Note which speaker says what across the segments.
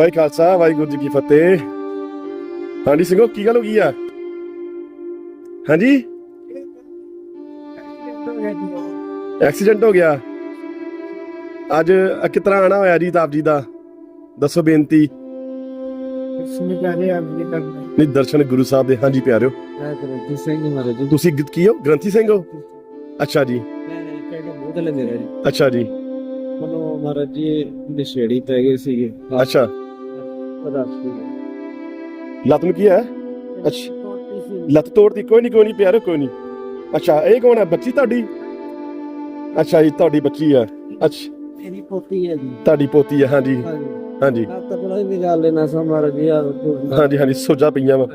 Speaker 1: ਵਾਹਿ ਖਾਲਸਾ ਵਾਹਿਗੁਰੂ ਜੀ ਕੀ ਫਤਿਹ। ਹਾਂਜੀ ਸਿੰਘੋ ਕੀ ਗੱਲ ਹੋ ਗਈ ਆ? ਹਾਂਜੀ? ਐਕਸੀਡੈਂਟ ਹੋ ਗਿਆ। ਅੱਜ ਤਰ੍ਹਾਂ ਆਣਾ ਹੋਇਆ ਜੀ ਤਾਪ ਜੀ ਦਾ? ਦੱਸੋ ਬੇਨਤੀ। ਨਹੀਂ ਦਰਸ਼ਨ ਗੁਰੂ ਸਾਹਿਬ ਦੇ ਹਾਂਜੀ ਪਿਆਰਿਓ। ਤੁਸੀਂ ਕੀ ਹੋ? ਗ੍ਰੰਥੀ ਸਿੰਘ ਹੋ? ਅੱਛਾ ਜੀ। ਅੱਛਾ ਜੀ।
Speaker 2: ਮਨੋ ਮਹਾਰਾਜ ਜੀ ਨਿਸ਼ੇੜੀ ਪੈ ਗਏ ਸੀਗੇ।
Speaker 1: ਅੱਛਾ।
Speaker 2: ਪਤਾ
Speaker 1: ਲੱਤ ਨੂੰ ਕੀ ਹੈ? ਅੱਛਾ। ਲੱਤ ਤੋੜਦੀ ਕੋਈ ਨਹੀਂ ਕੋਈ ਨਹੀਂ ਪਿਆਰਿਓ ਕੋਈ ਨਹੀਂ। ਅੱਛਾ ਇਹ ਕੌਣ ਹੈ? ਬੱਚੀ ਤੁਹਾਡੀ? ਅੱਛਾ ਜੀ ਤੁਹਾਡੀ ਬੱਚੀ ਹੈ। ਅੱਛਾ।
Speaker 2: ਮੇਰੀ ਪੋਤੀ ਹੈ ਜੀ।
Speaker 1: ਤੁਹਾਡੀ ਪੋਤੀ ਹੈ ਹਾਂਜੀ।
Speaker 2: ਹਾਂਜੀ।
Speaker 1: ਹਾਂਜੀ।
Speaker 2: ਆਪ ਤਾਂ ਬੜਾ ਵੀ ਗੱਲ ਲੈਣਾ ਸਾ ਮਹਾਰਾਜ ਜੀ ਆ
Speaker 1: ਹਾਂਜੀ ਹਾਂਜੀ ਸੋਜਾ ਪਈਆਂ ਵਾ।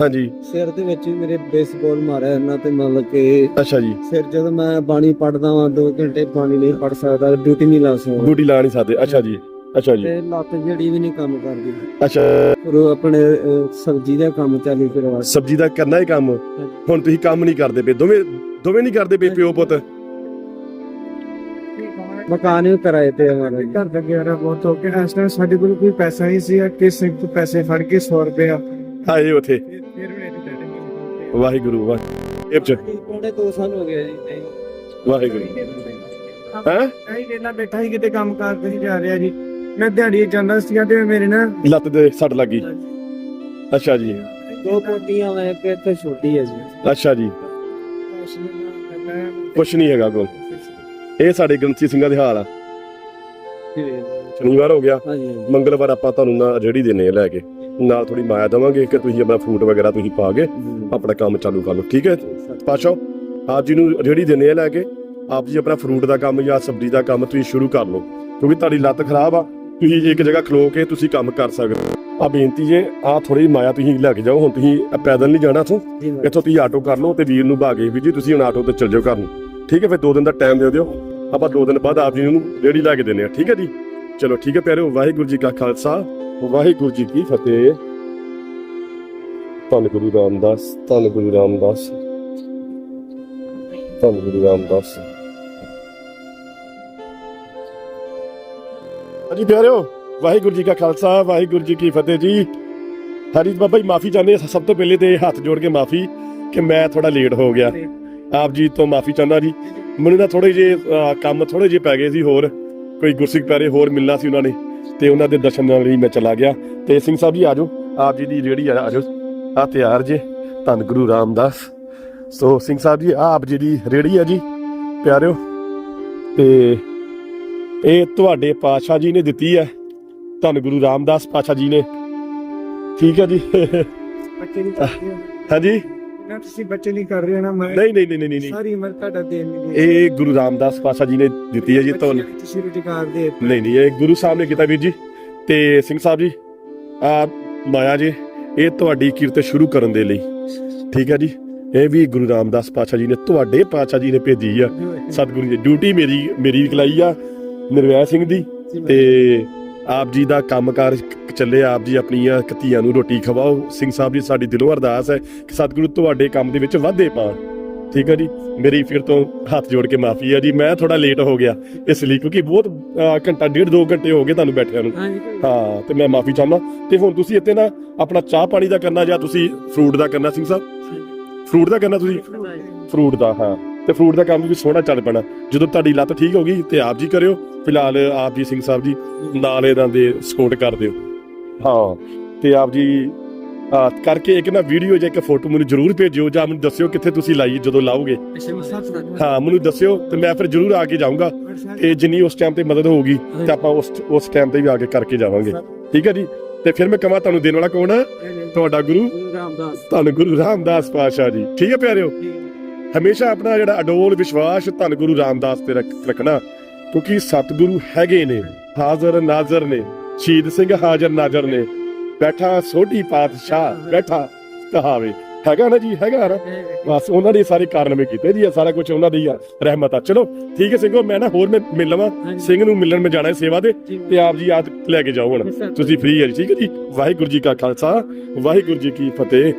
Speaker 1: ਹਾਂਜੀ।
Speaker 2: ਸਿਰ ਦੇ ਵਿੱਚ ਵੀ ਮੇਰੇ ਬੇਸਬਾਲ ਮਾਰਿਆ ਇਹਨਾਂ ਤੇ ਮਤਲਬ ਕਿ
Speaker 1: ਅੱਛਾ ਜੀ।
Speaker 2: ਸਿਰ ਜਦੋਂ ਮੈਂ ਬਾਣੀ ਪੜਦਾ ਵਾਂ 2 ਘੰਟੇ ਪਾਣੀ ਨਹੀਂ ਪੜ ਸਕਦਾ ਡਿਊਟੀ ਨਹੀਂ ਲਾ ਸਕਦਾ।
Speaker 1: ਡਿਊਟੀ ਲਾ ਨਹੀਂ ਸਕਦੇ। ਅੱਛਾ ਜੀ। ਅੱਛਾ ਜੀ।
Speaker 2: ਤੇ ਲੱਤ ਜਿਹੜੀ ਵੀ ਨਹੀਂ ਕੰਮ ਕਰਦੀ।
Speaker 1: ਅੱਛਾ।
Speaker 2: ਫਿਰ ਉਹ ਆਪਣੇ ਅਹ, ਸਬਜ਼ੀ ਦਾ ਕੰਮ ਚਾਲੂ ਕਰਵਾ
Speaker 1: ਸਬਜ਼ੀ ਦਾ ਕਰਨਾ ਹੀ ਕੰਮ। ਹੁਣ ਤੁਸੀਂ ਕੰਮ ਨਹੀਂ ਕਰਦੇ ਪਏ। ਦੋਵੇਂ ਦੋਵੇਂ ਨਹੀਂ ਕਰਦੇ ਪਏ ਪਿਓ ਪੁੱਤ?
Speaker 2: ਮਕਾਨ ਵੀ ਕਿਰਾਏ ਤੇ ਆ ਜੀ
Speaker 3: ਘਰ ਦਾ ਗੁਜ਼ਾਰਾ ਬਹੁਤ ਹੋ। ਗਿਆ ਇਸ ਟਾਈਮ ਸਾਡੇ ਕੋਲ ਕੋਈ ਪੈਸਾ ਨਹੀਂ ਸੀ ਕਿਸੇ ਤੋਂ ਪੈਸੇ ਫੜ ਕੇ 100 ਰੁਪਇਆ
Speaker 1: ਆਏ ਉਥੇ।
Speaker 3: ਫਿਰ ਵੀ ਨਹੀਂ ਦਿੱਤੇ
Speaker 1: ਵਾਹਿਗੁਰੂ ਵਾਹਿਗੁਰੂ ਇਹ ਚ।
Speaker 2: ਪੌਣੇ 2 ਸਾਲ ਹੋ ਗਏ ਜੀ।
Speaker 1: ਵਾਹਿਗੁਰੂ। ਹੈ
Speaker 3: ਆਈ ਵੇਲਾ ਬੈਠਾ ਹੀ ਕਿਤੇ ਕੰਮ ਕਾਰ ਤੇ ਜਾ ਰਿਹਾ ਜੀ। ਮੈਂ ਦਿਹਾੜੀ ਜਾਂਦਾ ਸੀਗਾ ਤੇ ਮੇਰੇ ਨਾਲ
Speaker 1: ਲੱਤ ਦੇ ਸੱਟ ਲੱਗੀ ਅੱਛਾ ਜੀ।
Speaker 2: ਦੋ ਪੋਤੀਆਂ ਮੈਂ ਇੱਕ ਇੱਥੇ ਛੋਟੀ ਹੈ ਜੀ।
Speaker 1: ਅੱਛਾ ਜੀ। ਕੁਛ ਨਹੀਂ ਹੈਗਾ ਕੋਲ ਇਹ ਸਾਡੇ ਗ੍ਰੰਥੀ ਸਿੰਘਾਂ ਦੇ ਹਾਲ ਆ। ਸ਼ਨੀਵਾਰ ਹੋ ਗਿਆ। ਮੰਗਲਵਾਰ ਆਪਾਂ ਤੁਹਾਨੂੰ ਨਾ ਰੇੜੀ ਆ ਲੈ ਕੇ। ਨਾਲ ਥੋੜੀ ਮਾਇਆ ਦਵਾਂਗੇ ਕਿ ਤੁਸੀਂ ਆਪਣਾ ਫਰੂਟ ਵਗੈਰਾ ਤੁਸੀਂ ਪਾ ਕੇ ਆਪਣਾ ਕੰਮ ਚਾਲੂ ਕਰ ਲਓ। ਠੀਕ ਹੈ? ਪਾਸ਼ੋ ਆਪ ਜੀ ਨੂੰ ਰੇੜੀ ਦੇਣੇ ਆ ਲੈ ਕੇ। ਆਪ ਜੀ ਆਪਣਾ ਫਰੂਟ ਦਾ ਕੰਮ ਜਾਂ ਸਬਜ਼ੀ ਦਾ ਕੰਮ ਤੁਸੀਂ ਸ਼ੁਰੂ ਕਰ ਲਓ। ਕਿਉਂਕਿ ਤੁਹਾਡੀ ਲੱਤ ਖਰਾਬ ਆ। ਤੁਸੀਂ ਇੱਕ ਜਗ੍ਹਾ ਖਲੋ ਕੇ ਤੁਸੀਂ ਕੰਮ ਕਰ ਸਕਦੇ ਹੋ। ਆ ਬੇਨਤੀ ਜੇ ਆ ਥੋੜੀ ਮਾਇਆ ਤੁਸੀਂ ਲੈ ਕੇ ਜਾਓ ਹੁਣ ਤੁਸੀਂ ਪੈਦਲ ਨਹੀਂ ਜਾਣਾ ਇੱਥੋਂ। ਇੱਥੋਂ ਤੁਸੀਂ ਆਟੋ ਕਰ ਲਓ ਤੇ ਵੀਰ ਨੂੰ ਭਾਗੇ ਵੀ ਜੀ ਤੁਸੀਂ ਹੁਣ ਆਟੋ ਤੇ ਚੱਲ ਜਾਓ ਘਰ ਨੂੰ। ਠੀਕ ਹੈ ਫਿਰ ਦੋ ਦਿਨ ਦਾ ਟਾਈਮ ਦੇ ਦਿਓ। ਆਪਾਂ ਦੋ ਦਿਨ ਬਾਅਦ ਆਪ ਜੀ ਨੂੰ ਰੇੜੀ ਲੈ ਕੇ ਦਿੰਦੇ ਆ ਠੀਕ ਹੈ ਜੀ? ਚਲੋ ਠੀਕ ਹੈ ਪਿਆਰਿਓ ਵਾਹਿਗੁਰੂ ਜੀ ਕਾ ਖਾਲਸਾ ਵਾਹਿਗੁਰੂ ਜੀ ਕੀ ਫਤਿਹ। ਧੰਨ ਗੁਰੂ ਰਾਮਦਾਸ ਧੰਨ ਗੁਰੂ ਰਾਮਦਾਸ। ਧੰਨ ਗੁਰੂ ਰਾਮਦਾਸ। ਹਾਂਜੀ ਪਿਆਰਿਓ, ਵਾਹਿਗੁਰੂ ਜੀ ਕਾ ਖਾਲਸਾ, ਵਾਹਿਗੁਰੂ ਜੀ ਕੀ ਫਤਿਹ ਜੀ। ਹਰੀ ਬਾਬਾ ਜੀ ਮਾਫੀ ਚਾਹੁੰਦੇ ਹਾਂ। ਸਭ ਤੋਂ ਪਹਿਲੇ ਤੇ ਹੱਥ ਜੋੜ ਕੇ ਮਾਫੀ ਕਿ ਮੈਂ ਥੋੜਾ ਲੇਟ ਹੋ ਗਿਆ। ਆਪ ਜੀ ਤੋਂ ਮਾਫੀ ਚਾਹੁੰਦਾ ਜੀ। ਮੈਨੂੰ ਨਾ ਥੋੜੇ ਜੇ ਕੰਮ ਥੋੜੇ ਜੇ ਪੈ ਗਏ ਸੀ ਹੋਰ। ਕੋਈ ਗੁਰਸਿੱਖ ਪਿਆਰੇ ਹੋਰ ਮਿਲਣਾ ਸੀ ਉਹਨਾਂ ਨੇ ਤੇ ਉਹਨਾਂ ਦੇ ਦਰਸ਼ਨ ਲਈ ਮੈਂ ਚਲਾ ਗਿਆ। ਤੇ ਸਿੰਘ ਸਾਹਿਬ ਜੀ ਆਜੋ, ਆਪ ਜੀ ਦੀ ਰੇੜੀ ਆ, ਆਜੋ। ਆ ਤਿਆਰ ਜੇ, ਧੰਨ ਗੁਰੂ ਰਾਮਦਾਸ। ਸੋ ਸਿੰਘ ਸਾਹਿਬ ਜੀ, ਆਪ ਜੀ ਦੀ ਰੇੜੀ ਆ ਜੀ, ਪਿਆਰਿਓ। ਤੇ ਇਹ ਤੁਹਾਡੇ ਪਾਤਸ਼ਾਹ ਜੀ ਨੇ ਦਿੱਤੀ ਹੈ। ਧੰਨ ਗੁਰੂ ਰਾਮਦਾਸ ਪਾਤਸ਼ਾਹ ਜੀ ਨੇ। ਠੀਕ ਹੈ ਜੀ।
Speaker 3: ਬੱਚੇ ਨਹੀਂ ਕਰਦੇ
Speaker 1: ਹਾਂਜੀ?
Speaker 3: ਨਾ ਤੁਸੀਂ ਬੱਚੇ ਨਹੀਂ ਕਰ ਰਹੇ ਨਾ ਮੈਂ।
Speaker 1: ਨਹੀਂ ਨਹੀਂ ਨਹੀਂ ਨਹੀਂ ਨਹੀਂ।
Speaker 3: ਸਾਰੀ ਉਮਰ ਤੁਹਾਡਾ ਦੇਣ ਨਹੀਂ
Speaker 1: ਇਹ ਗੁਰੂ ਰਾਮਦਾਸ ਪਾਤਸ਼ਾਹ ਜੀ ਨੇ ਦਿੱਤੀ ਹੈ ਜੀ ਤੁਹਾਨੂੰ।
Speaker 3: ਤੁਸੀਂ ਰੁਜ਼ਗਾਰ ਦੇ
Speaker 1: ਨਹੀਂ ਨਹੀਂ ਇਹ ਗੁਰੂ ਸਾਹਿਬ ਨੇ ਕੀਤਾ ਵੀਰ ਜੀ। ਤੇ ਸਿੰਘ ਸਾਹਿਬ ਜੀ ਆ ਮਾਇਆ ਜੀ ਇਹ ਤੁਹਾਡੀ ਕਿਰਤ ਸ਼ੁਰੂ ਕਰਨ ਦੇ ਲਈ। ਠੀਕ ਹੈ ਜੀ। ਇਹ ਵੀ ਗੁਰੂ ਰਾਮਦਾਸ ਪਾਤਸ਼ਾਹ ਜੀ ਨੇ ਤੁਹਾਡੇ ਪਾਤਸ਼ਾਹ ਜੀ ਨੇ ਭੇਜੀ ਆ। ਸਤਿਗੁਰੂ ਜੀ ਡਿਊਟੀ ਮੇਰੀ ਮੇਰੀ ਕਲਾਈ ਆ। ਨਿਰਵੈਰ ਸਿੰਘ ਦੀ ਤੇ ਆਪ ਜੀ ਦਾ ਕੰਮਕਾਰ ਚੱਲੇ ਆਪ ਜੀ ਆਪਣੀਆਂ ਕਤੀਆਂ ਨੂੰ ਰੋਟੀ ਖਵਾਓ। ਸਿੰਘ ਸਾਹਿਬ ਜੀ ਸਾਡੀ ਦਿਲੋਂ ਅਰਦਾਸ ਹੈ ਕਿ ਸਤਿਗੁਰੂ ਤੁਹਾਡੇ ਕੰਮ ਦੇ ਵਿੱਚ ਵਾਧੇ ਪਾਣ। ਠੀਕ ਹੈ ਜੀ? ਮੇਰੀ ਫਿਰ ਤੋਂ ਹੱਥ ਜੋੜ ਕੇ ਮਾਫੀ ਹੈ ਜੀ। ਮੈਂ ਥੋੜਾ ਲੇਟ ਹੋ ਗਿਆ ਇਸ ਲਈ ਕਿਉਂਕਿ ਬਹੁਤ ਘੰਟਾ ਡੇਢ ਦੋ ਘੰਟੇ ਹੋ ਗਏ ਤੁਹਾਨੂੰ ਬੈਠਿਆਂ ਨੂੰ।
Speaker 2: ਹਾਂਜੀ।
Speaker 1: ਹਾਂ ਤੇ ਮੈਂ ਮਾਫੀ ਚਾਹੁੰਦਾ। ਤੇ ਹੁਣ ਤੁਸੀਂ ਇੱਥੇ ਨਾ ਆਪਣਾ ਚਾਹ ਪਾਣੀ ਦਾ ਕਰਨਾ ਜਾਂ ਤੁਸੀਂ ਫਰੂਟ ਦਾ ਕਰਨਾ ਸਿੰਘ ਸਾਹਿਬ? ਫਰੂਟ ਦਾ ਕਰਨਾ ਤੁਸੀਂ? ਫਰੂਟ ਦਾ ਹਾਂ। ਤੇ ਫਰੂਟ ਦਾ ਕੰਮ ਵੀ ਸੋਹਣਾ ਚੱਲ ਪੈਣਾ। ਜਦੋਂ ਤੁਹਾਡੀ ਲੱਤ ਠੀਕ ਹੋ ਗਈ ਤੇ ਆਪ ਜੀ ਕਰਿਓ ਫਿਲਹਾਲ ਆਪ ਜੀ ਸਿੰਘ ਸਾਹਿਬ ਜੀ ਨਾਲ ਇਹਨਾਂ ਦੇ ਸਪੋਰਟ ਕਰ ਦਿਓ। ਹਾਂ। ਤੇ ਆਪ ਜੀ ਕਰਕੇ ਇੱਕ ਨਾ ਵੀਡੀਓ ਜਾਂ ਇੱਕ ਫੋਟੋ ਮੈਨੂੰ ਜ਼ਰੂਰ ਭੇਜਿਓ ਜਾਂ ਮੈਨੂੰ ਦੱਸਿਓ ਕਿੱਥੇ ਤੁਸੀਂ ਲਾਈ ਜਦੋਂ ਲਾਓਗੇ। ਹਾਂ ਮੈਨੂੰ ਦੱਸਿਓ ਤੇ ਮੈਂ ਫਿਰ ਜ਼ਰੂਰ ਆ ਕੇ ਜਾਊਂਗਾ। ਤੇ ਜਿੰਨੀ ਉਸ ਟਾਈਮ ਤੇ ਮਦਦ ਹੋਊਗੀ ਤੇ ਆਪਾਂ ਉਸ ਉਸ ਟਾਈਮ ਤੇ ਵੀ ਆ ਕੇ ਕਰਕੇ ਜਾਵਾਂਗੇ। ਠੀਕ ਹੈ ਜੀ? ਤੇ ਫਿਰ ਮੈਂ ਕਹਾਂ ਤੁਹਾਨੂੰ ਦੇਣ ਵਾਲਾ ਕੌਣ ਹੈ ਤੁਹਾਡਾ ਗੁਰੂ
Speaker 2: ਗੁਰੂ ਰਾਮਦਾਸ।
Speaker 1: ਧੰਨ ਗੁਰੂ ਰਾਮਦਾਸ ਪਾਤਸ਼ਾਹ ਜੀ। ਠੀਕ ਹੈ ਪਿਆਰਿਓ? ਹਮੇਸ਼ਾ ਆਪਣਾ ਜਿਹੜਾ ਅਡੋਲ ਵਿਸ਼ਵਾਸ ਧੰਨ ਗੁਰੂ ਰਾਮਦਾਸ ਤੇ ਰੱਖ- ਰੱਖਣਾ ਕਿਉਂਕਿ ਸਤਿਗੁਰੂ ਹੈਗੇ ਨੇ ਹਾਜ਼ਰ ਨਾਜ਼ਰ ਨੇ ਸ਼ਹੀਦ ਸਿੰਘ ਹਾਜ਼ਰ ਨਾਜ਼ਰ ਨੇ ਬੈਠਾ ਸੋਢੀ ਪਾਤਸ਼ਾਹ ਬੈਠਾ ਕਹਾਵੇ ਹੈਗਾ ਨਾ ਜੀ ਹੈਗਾ ਨਾ? ਬਸ ਉਹਨਾਂ ਦੇ ਸਾਰੇ ਕਾਰਨਾਮੇ ਕੀਤੇ ਜੀ ਸਾਰਾ ਕੁਝ ਉਹਨਾਂ ਦੀ ਆ ਰਹਿਮਤ ਆ। ਚਲੋ ਠੀਕ ਹੈ ਸਿੰਘੋ ਮੈਂ ਨਾ ਹੋਰ ਮੈਂ ਮਿਲ ਲਵਾਂ। ਸਿੰਘ ਨੂੰ ਮਿਲਣ ਮੈਂ ਜਾਣਾ ਹੈ ਸੇਵਾ ਦੇ ਤੇ ਆਪ ਜੀ ਆਦ ਲੈ ਕੇ ਜਾਓ ਹੁਣ। ਤੁਸੀਂ ਫ੍ਰੀ ਹੈ ਜੀ ਠੀਕ ਹੈ ਜੀ? ਵਾਹਿਗੁਰੂ ਜੀ ਕਾ ਖਾਲਸਾ ਵਾਹਿਗੁਰੂ ਜੀ ਕੀ ਫਤਿਹ।